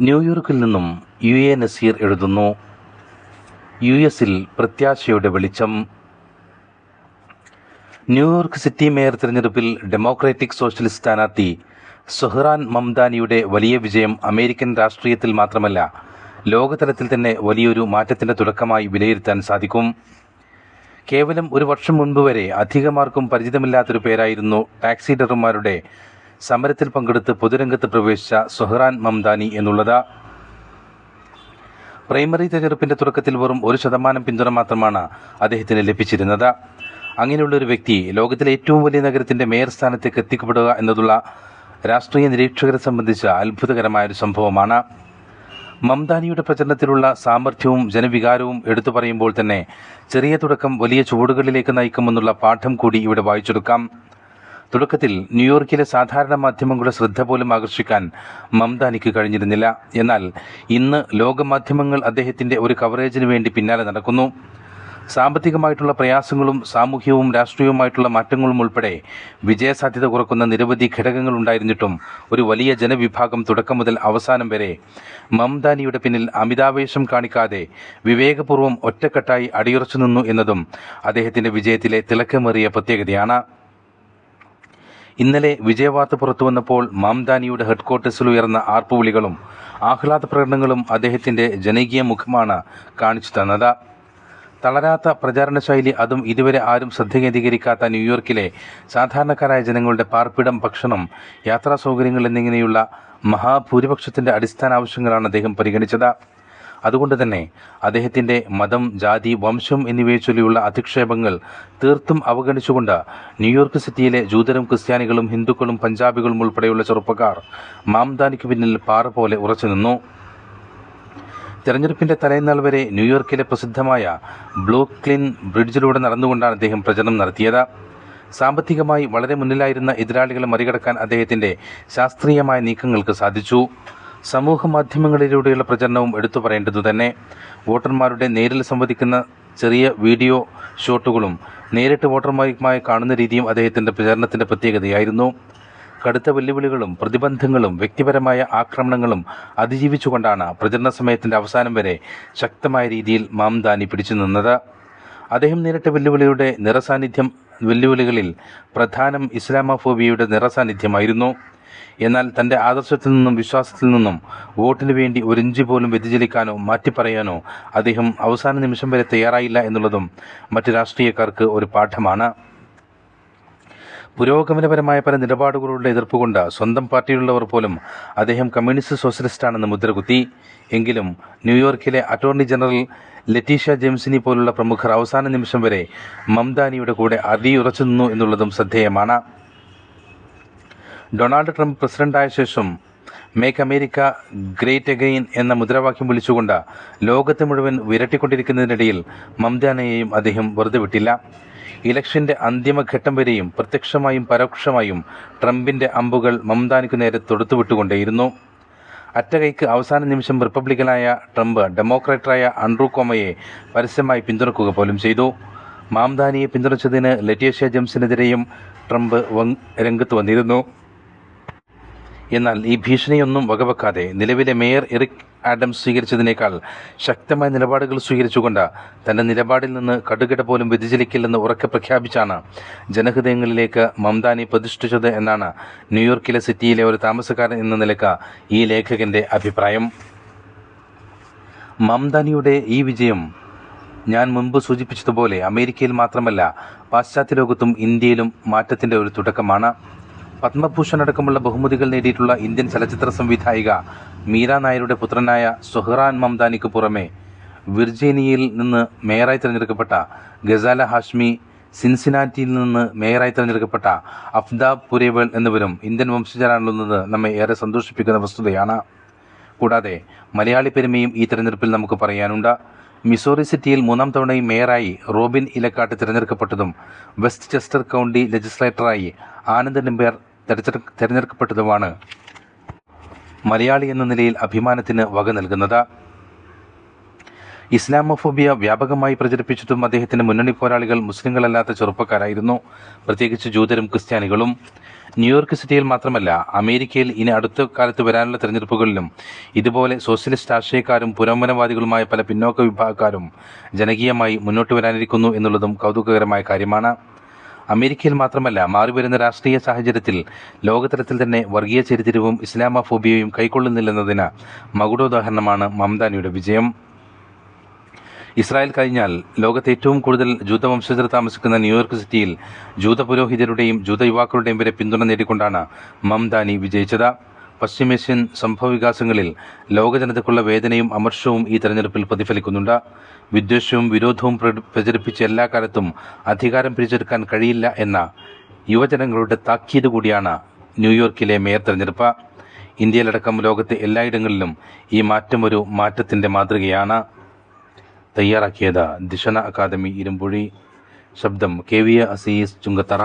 ന്യൂയോർക്കിൽ നിന്നും U A Naseer എഴുതുന്നു. യു എസിൽ പ്രത്യാശയുടെ വെളിച്ചം. ന്യൂയോർക്ക് സിറ്റി മേയർ തിരഞ്ഞെടുപ്പിൽ ഡെമോക്രാറ്റിക് സോഷ്യലിസ്റ്റ് സ്ഥാനാർത്ഥി സുഹ്റാൻ മംദാനിയുടെ വലിയ വിജയം അമേരിക്കൻ രാഷ്ട്രീയത്തിൽ മാത്രമല്ല ലോകതലത്തിൽ തന്നെ വലിയൊരു മാറ്റത്തിന്റെ തുടക്കമായി വിലയിരുത്താൻ സാധിക്കും. കേവലം ഒരു വർഷം മുൻപ് വരെ അധികമാർക്കും പരിചിതമില്ലാത്തൊരു പേരായിരുന്നു ടാക്സി ഡ്രൈവർമാരുടെ സമരത്തിൽ പങ്കെടുത്ത് പൊതുരംഗത്ത് പ്രവേശിച്ച സുഹ്റാൻ മംദാനി എന്നുള്ളത്. പ്രൈമറി തെരഞ്ഞെടുപ്പിന്റെ തുടക്കത്തിൽ വെറും ഒരു ശതമാനം പിന്തുണ മാത്രമാണ് അദ്ദേഹത്തിന് ലഭിച്ചിരുന്നത്. അങ്ങനെയുള്ള ഒരു വ്യക്തി ലോകത്തിലെ ഏറ്റവും വലിയ നഗരത്തിന്റെ മേയർ സ്ഥാനത്തേക്ക് എത്തിക്കപ്പെടുക എന്നതുള്ള രാഷ്ട്രീയ നിരീക്ഷകരെ സംബന്ധിച്ച അത്ഭുതകരമായ ഒരു സംഭവമാണ്. മംദാനിയുടെ പ്രചരണത്തിലുള്ള സാമർഥ്യവും ജനവികാരവും എടുത്തു പറയുമ്പോൾ തന്നെ ചെറിയ തുടക്കം വലിയ ചുവടുകളിലേക്ക് നയിക്കുമെന്നുള്ള പാഠം കൂടി ഇവിടെ വായിച്ചെടുക്കാം. തുടക്കത്തിൽ ന്യൂയോർക്കിലെ സാധാരണ മാധ്യമങ്ങളുടെ ശ്രദ്ധ പോലും ആകർഷിക്കാൻ മംദാനിക്ക് കഴിഞ്ഞിരുന്നില്ല. എന്നാൽ ഇന്ന് ലോകമാധ്യമങ്ങൾ അദ്ദേഹത്തിന്റെ ഒരു കവറേജിന് വേണ്ടി പിന്നാലെ നടക്കുന്നു. സാമ്പത്തികമായിട്ടുള്ള പ്രയാസങ്ങളും സാമൂഹ്യവും രാഷ്ട്രീയവുമായിട്ടുള്ള മാറ്റങ്ങളും ഉൾപ്പെടെ വിജയസാധ്യത കുറക്കുന്ന നിരവധി ഘടകങ്ങൾ ഉണ്ടായിരുന്നിട്ടും ഒരു വലിയ ജനവിഭാഗം തുടക്കം മുതൽ അവസാനം വരെ മംദാനിയുടെ പിന്നിൽ അമിതാവേശം കാണിക്കാതെ വിവേകപൂർവം ഒറ്റക്കെട്ടായി അടിയുറച്ചു നിന്നു എന്നതും അദ്ദേഹത്തിന്റെ വിജയത്തിലെ തിളക്കമേറിയ പ്രത്യേകതയാണ്. ഇന്നലെ വിജയവാർത്ത പുറത്തു വന്നപ്പോൾ മംദാനിയുടെ ഹെഡ്ക്വാർട്ടേഴ്സിൽ ഉയർന്ന ആർപ്പുവിളികളും ആഹ്ലാദ പ്രകടനങ്ങളും അദ്ദേഹത്തിന്റെ ജനകീയ മുഖമാണ് കാണിച്ചു തന്നത്. തളരാത്ത പ്രചാരണ ശൈലി അതും ഇതുവരെ ആരും ശ്രദ്ധ കേന്ദ്രീകരിക്കാത്ത ന്യൂയോർക്കിലെ സാധാരണക്കാരായ ജനങ്ങളുടെ പാർപ്പിടം ഭക്ഷണം യാത്രാ സൗകര്യങ്ങൾ എന്നിങ്ങനെയുള്ള മഹാഭൂരിപക്ഷത്തിന്റെ അടിസ്ഥാന ആവശ്യങ്ങളാണ് അദ്ദേഹം പരിഗണിച്ചത്. അതുകൊണ്ട് തന്നെ അദ്ദേഹത്തിന്റെ മതം ജാതി വംശം എന്നിവയെ ചൊല്ലിയുള്ള അധിക്ഷേപങ്ങൾ തീർത്തും അവഗണിച്ചുകൊണ്ട് ന്യൂയോർക്ക് സിറ്റിയിലെ ജൂതരും ക്രിസ്ത്യാനികളും ഹിന്ദുക്കളും പഞ്ചാബികളും ഉൾപ്പെടെയുള്ള ചെറുപ്പക്കാർ മാംദാനിക്ക് പിന്നിൽ പാറ പോലെ ഉറച്ചുനിന്നു തെരഞ്ഞെടുപ്പിന്റെ തലേന്നാൾ വരെ ന്യൂയോർക്കിലെ പ്രസിദ്ധമായ ബ്ലൂക്ലിൻ ബ്രിഡ്ജിലൂടെ നടന്നുകൊണ്ടാണ് അദ്ദേഹം പ്രചരണം നടത്തിയത്. സാമ്പത്തികമായി വളരെ മുന്നിലായിരുന്ന എതിരാളികളെ മറികടക്കാൻ അദ്ദേഹത്തിന്റെ ശാസ്ത്രീയമായ നീക്കങ്ങൾക്ക് സാധിച്ചു. സമൂഹ മാധ്യമങ്ങളിലൂടെയുള്ള പ്രചരണവും എടുത്തു പറയേണ്ടതു തന്നെ. വോട്ടർമാരുടെ നേരിൽ സംവദിക്കുന്ന ചെറിയ വീഡിയോ ഷോട്ടുകളും നേരിട്ട് വോട്ടർമാരുമായി കാണുന്ന രീതിയും അദ്ദേഹത്തിന്റെ പ്രചരണത്തിന്റെ പ്രത്യേകതയായിരുന്നു. കടുത്ത വെല്ലുവിളികളും പ്രതിബന്ധങ്ങളും വ്യക്തിപരമായ ആക്രമണങ്ങളും അതിജീവിച്ചുകൊണ്ടാണ് പ്രചരണ സമയത്തിന്റെ അവസാനം വരെ ശക്തമായ രീതിയിൽ മാംദാനി പിടിച്ചു നിന്നത്. അദ്ദേഹം നേരിട്ട വെല്ലുവിളിയുടെ നിറസാന്നിധ്യം വെല്ലുവിളികളിൽ പ്രധാനം ഇസ്ലാമോഫോബിയയുടെ നിറസാന്നിധ്യമായിരുന്നു. എന്നാൽ തന്റെ ആദർശത്തിൽ നിന്നും വിശ്വാസത്തിൽ നിന്നും വോട്ടിന് വേണ്ടി ഒരിഞ്ച് പോലും വ്യതിചലിക്കാനോ മാറ്റിപ്പറയാനോ അദ്ദേഹം അവസാന നിമിഷം വരെ തയ്യാറായില്ല എന്നുള്ളതും മറ്റ് രാഷ്ട്രീയക്കാർക്ക് ഒരു പാഠമാണ്. പുരോഗമനപരമായ പല നിലപാടുകളുടെ എതിർപ്പുകൊണ്ട് സ്വന്തം പാർട്ടിയിലുള്ളവർ പോലും അദ്ദേഹം കമ്മ്യൂണിസ്റ്റ് സോഷ്യലിസ്റ്റാണെന്ന് മുദ്രകുത്തി. എങ്കിലും ന്യൂയോർക്കിലെ അറ്റോർണി ജനറൽ ലറ്റീഷ ജെയിംസിനി പോലുള്ള പ്രമുഖർ അവസാന നിമിഷം വരെ മംദാനിയുടെ കൂടെ അടിയുറച്ചു നിന്നു എന്നുള്ളതും ശ്രദ്ധേയമാണ്. ഡൊണാൾഡ് ട്രംപ് പ്രസിഡന്റായ ശേഷം മേക്ക് അമേരിക്ക ഗ്രേറ്റ് അഗെയിൻ എന്ന മുദ്രാവാക്യം വിളിച്ചുകൊണ്ട് ലോകത്തെ മുഴുവൻ വിരട്ടിക്കൊണ്ടിരിക്കുന്നതിനിടയിൽ മംദാനയെയും അദ്ദേഹം വെറുതെ വിട്ടില്ല ഇലക്ഷന്റെ അന്തിമഘട്ടം വരെയും പ്രത്യക്ഷമായും പരോക്ഷമായും ട്രംപിന്റെ അമ്പുകൾ മംദാനിക്കു നേരെ തൊടുത്തുവിട്ടുകൊണ്ടേയിരുന്നു. അറ്റകൈക്ക് അവസാന നിമിഷം റിപ്പബ്ലിക്കനായ ട്രംപ് ഡെമോക്രാറ്റായ അൺഡ്രൂ കോമയെ പരസ്യമായി പിന്തുണക്കുക പോലും ചെയ്തു. മാംദാനിയെ പിന്തുണച്ചതിന് ലറ്റേഷ്യ ജംസിനെതിരെയും ട്രംപ് രംഗത്ത് വന്നിരുന്നു. എന്നാൽ ഈ ഭീഷണിയൊന്നും വകവെക്കാതെ നിലവിലെ മേയർ എറിക് ആഡംസ് സ്വീകരിച്ചതിനേക്കാൾ ശക്തമായ നിലപാടുകൾ സ്വീകരിച്ചുകൊണ്ട് തന്റെ നിലപാടിൽ നിന്ന് കടുകിട പോലും വ്യതിചലിക്കില്ലെന്ന് ഉറക്കെ പ്രഖ്യാപിച്ചാണ് ജനഹൃദയങ്ങളിലേക്ക് മംദാനി പ്രതിഷ്ഠിച്ചത് എന്നാണ് ന്യൂയോർക്കിലെ സിറ്റിയിലെ ഒരു താമസക്കാരൻ എന്ന നിലയ്ക്ക് ഈ ലേഖകന്റെ അഭിപ്രായം. മംദാനിയുടെ ഈ വിജയം ഞാൻ മുൻപ് സൂചിപ്പിച്ചതുപോലെ അമേരിക്കയിൽ മാത്രമല്ല പാശ്ചാത്യ ലോകത്തും ഇന്ത്യയിലും മാറ്റത്തിന്റെ ഒരു തുടക്കമാണ്. പത്മഭൂഷൺ അടക്കമുള്ള ബഹുമതികൾ നേടിയിട്ടുള്ള ഇന്ത്യൻ ചലച്ചിത്ര സംവിധായിക മീര നായരുടെ പുത്രനായ സുഹ്റാൻ മംദാനിക്ക് പുറമെ വിർജീനിയയിൽ നിന്ന് മേയറായി തിരഞ്ഞെടുക്കപ്പെട്ട ഗസാല ഹാഷ്മി സിൻസിനാറ്റിയിൽ നിന്ന് മേയറായി തിരഞ്ഞെടുക്കപ്പെട്ട അഫ്താബ് പുരേവൽ എന്നിവരും ഇന്ത്യൻ വംശജരാണെന്നുള്ളത് നമ്മെ ഏറെ സന്തോഷിപ്പിക്കുന്ന വസ്തുതയാണ്. കൂടാതെ മലയാളി പെരുമയും ഈ തിരഞ്ഞെടുപ്പിൽ നമുക്ക് പറയാനുണ്ട്. മിസോറി സിറ്റിയിൽ മൂന്നാം തവണയും മേയറായി റോബിൻ ഇലക്കാട്ട് തിരഞ്ഞെടുക്കപ്പെട്ടതും വെസ്റ്റ് ചെസ്റ്റർ കൗണ്ടി ലെജിസ്ലേറ്ററായി ആനന്ദ് നിമ്പയർ തിരഞ്ഞെടുക്കപ്പെട്ടതുമാണ് മലയാളി എന്ന നിലയിൽ അഭിമാനത്തിന് വക നൽകുന്നത്. ഇസ്ലാമോഫോബിയ വ്യാപകമായി പ്രചരിപ്പിച്ചിട്ടും അദ്ദേഹത്തിന്റെ മുന്നണി പോരാളികൾ മുസ്ലിങ്ങളല്ലാത്ത ചെറുപ്പക്കാരായിരുന്നു. പ്രത്യേകിച്ച് ജൂതരും ക്രിസ്ത്യാനികളും. ന്യൂയോർക്ക് സിറ്റിയിൽ മാത്രമല്ല അമേരിക്കയിൽ ഇനി അടുത്ത കാലത്ത് വരാനുള്ള തെരഞ്ഞെടുപ്പുകളിലും ഇതുപോലെ സോഷ്യലിസ്റ്റ് രാഷ്ട്രീയക്കാരും പുരോഗമനവാദികളുമായ പല പിന്നോക്ക വിഭാഗക്കാരും ജനകീയമായി മുന്നോട്ട് വരാനിരിക്കുന്നു എന്നുള്ളതും കൗതുകകരമായ കാര്യമാണ്. അമേരിക്കയിൽ മാത്രമല്ല മാറിവരുന്ന രാഷ്ട്രീയ സാഹചര്യത്തിൽ ലോകതലത്തിൽ തന്നെ വർഗീയ ചരിത്രവും ഇസ്ലാമോഫോബിയയും കൈക്കൊള്ളുന്നില്ലെന്നതിന് മകുടോദാഹരണമാണ് മംദാനിയുടെ വിജയം. ഇസ്രായേൽ കഴിഞ്ഞാൽ ലോകത്തെ ഏറ്റവും കൂടുതൽ ജൂതവംശജർ താമസിക്കുന്ന ന്യൂയോർക്ക് സിറ്റിയിൽ ജൂത പുരോഹിതരുടെയും ജൂത യുവാക്കളുടെയും വരെ പിന്തുണ നേടിക്കൊണ്ടാണ് മംദാനി വിജയിച്ചത്. പശ്ചിമേഷ്യൻ സംഭവവികാസങ്ങളിൽ ലോക ജനതയ്ക്കുള്ള വേദനയും അമർഷവും ഈ തെരഞ്ഞെടുപ്പിൽ പ്രതിഫലിക്കുന്നുണ്ട്. വിദ്വേഷവും വിരോധവും പ്രചരിപ്പിച്ച എല്ലാ കാലത്തും അധികാരം പിടിച്ചെടുക്കാൻ കഴിയില്ല എന്ന യുവജനങ്ങളുടെ താക്കീത് കൂടിയാണ് ന്യൂയോർക്കിലെ മേയർ തെരഞ്ഞെടുപ്പ്. ഇന്ത്യയിലടക്കം ലോകത്തെ എല്ലായിടങ്ങളിലും ഈ മാറ്റം ഒരു മാറ്റത്തിന്റെ മാതൃകയാണ്. തയ്യാറാക്കിയത് ദിശന അക്കാദമി ഇരുമ്പുഴി. ശബ്ദം കെ വി അസീസ് ചുങ്കത്തറ.